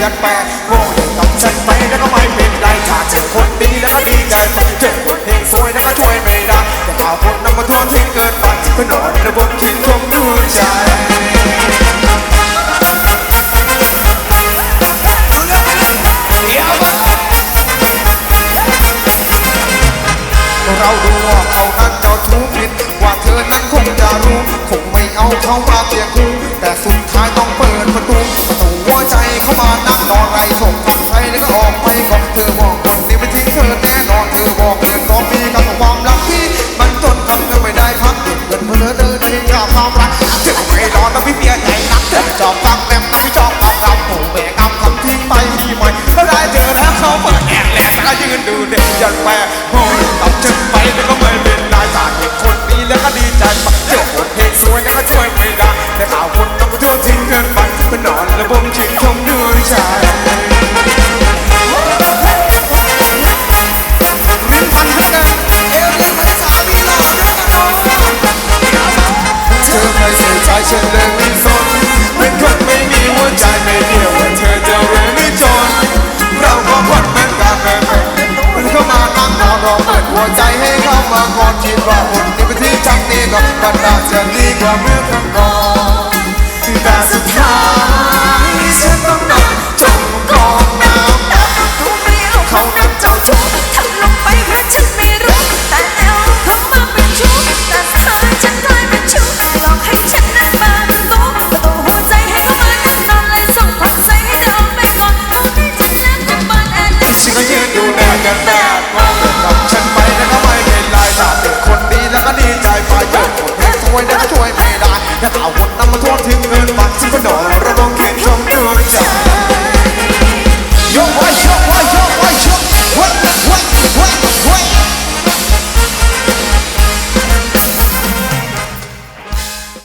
ดูแดดยันแปรโง่อยู่กับฉันไปแล้วก็ไม่เป็นไรจากเจอคนดีแล้วก็ดีใจไปเจอคนเฮงสวยแล้วก็ช่วยไม่ได้แต่ข่าคนนำมาทวนทิ้งเกินไปก็นอนระบบกินคงดูใจเราดูว่าเขานั้นเจ้าชู้ผิดว่าเธอนั้นคงจะรู้ คงไม่เอาเขามาเคียงคู่แต่สุดท้ายต้องเปิดประตู หัวใจเข้ามานั่งนอนไรส่งทางไปแล้วก็ออกไปของเธอบอกคนนี้ไม่ทิ้งเธอแน่นอนเธอบอกเงินสองมีกับความรักพี่มันจนทำเธอไม่ได้พักเก็บเงินเพื่อเธอได้กับความรักเธอไม่รอนะพี่เมียใจนักเธอไม่ชอบฟังแรมนะพี่ชอบ ที่จังนี้ก็มันน่าจะดีกว่าเมื่อครั้งก่อนแต่สุดท้ายฉันต้องนอนจมกองน้ำตากูไม่เอาเขานั้นเจ้าชู้ทำลงไปเพราะฉันไม่รู้ แต่แอลเขามาเป็นชู้แต่สุดท้ายฉันกลายเป็นชู้หลอกให้ฉันนั้นมารู้ประตูหัวใจให้เขามานั่งนอนเลยส่งพักใสให้เธอเอาไปก่อนเอาที่ฉันแล้วก็มาแอนแลฉันก็ยืนดูแลกันแดดมองกับฉันไป วยแต่ก็ช่วยไม่ได้หน้าตาวนนำมาทวงทิ้งเงินบาทฉันก็โดนระวงเขียนชม